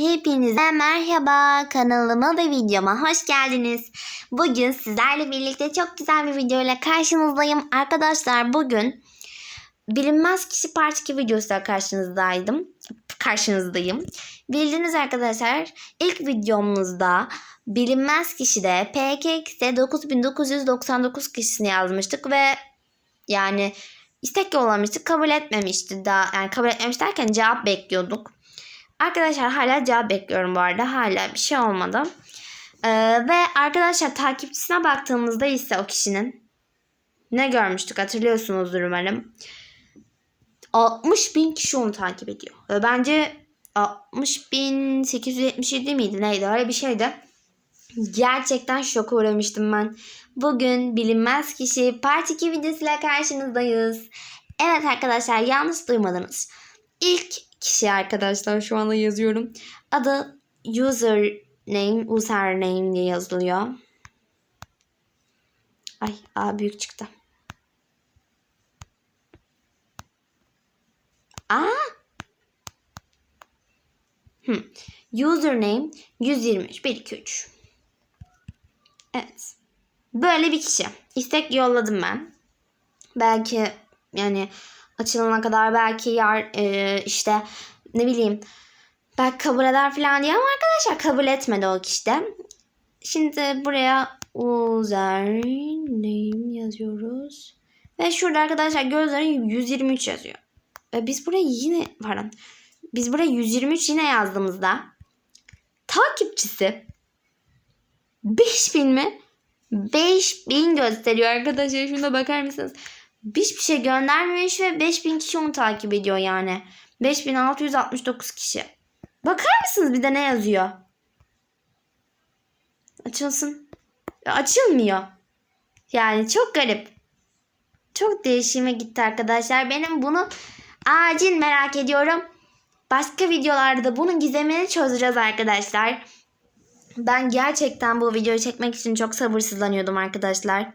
hepinize merhaba kanalıma ve videoma hoş geldiniz. Bugün sizlerle birlikte çok güzel bir video ile karşınızdayım. Arkadaşlar bugün bilinmez kişi part 2 videosuyla karşınızdaydım. Karşınızdayım. Bildiğiniz arkadaşlar ilk videomuzda bilinmez kişide PKX'de 9999 kişisini yazmıştık ve yani istek yollamıştık kabul etmemişti daha yani kabul etmemiş derken cevap bekliyorduk. Arkadaşlar hala cevap bekliyorum bu arada. Hala bir şey olmadı. Ee, ve arkadaşlar takipçisine baktığımızda ise o kişinin ne görmüştük hatırlıyorsunuzdur umarım. 60 bin kişi onu takip ediyor. Ve bence 60 bin 877 miydi neydi öyle bir şeydi. Gerçekten şoka uğramıştım ben. Bugün bilinmez kişi part 2 videosuyla karşınızdayız. Evet arkadaşlar yanlış duymadınız. İlk kişi arkadaşlar şu anda yazıyorum. Adı username, username diye yazılıyor. Ay A büyük çıktı. Aa! Hmm. Username 123 1 2 3. Evet. Böyle bir kişi. İstek yolladım ben. Belki yani açılana kadar belki yar e, işte ne bileyim belki kabul eder falan diye ama arkadaşlar kabul etmedi o kişi de. Şimdi buraya username yazıyoruz. Ve şurada arkadaşlar gözlerin 123 yazıyor. Ve biz buraya yine pardon. Biz buraya 123 yine yazdığımızda takipçisi 5000 mi? 5000 gösteriyor arkadaşlar. Şuna bakar mısınız? Hiçbir şey göndermemiş ve 5000 kişi onu takip ediyor yani. 5669 kişi. Bakar mısınız bir de ne yazıyor? Açılsın. Açılmıyor. Yani çok garip. Çok değişime gitti arkadaşlar. Benim bunu acil merak ediyorum. Başka videolarda da bunun gizemini çözeceğiz arkadaşlar. Ben gerçekten bu videoyu çekmek için çok sabırsızlanıyordum arkadaşlar.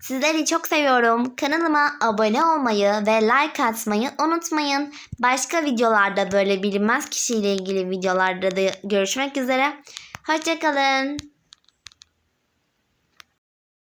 Sizleri çok seviyorum. Kanalıma abone olmayı ve like atmayı unutmayın. Başka videolarda böyle bilinmez kişiyle ilgili videolarda da görüşmek üzere. Hoşçakalın.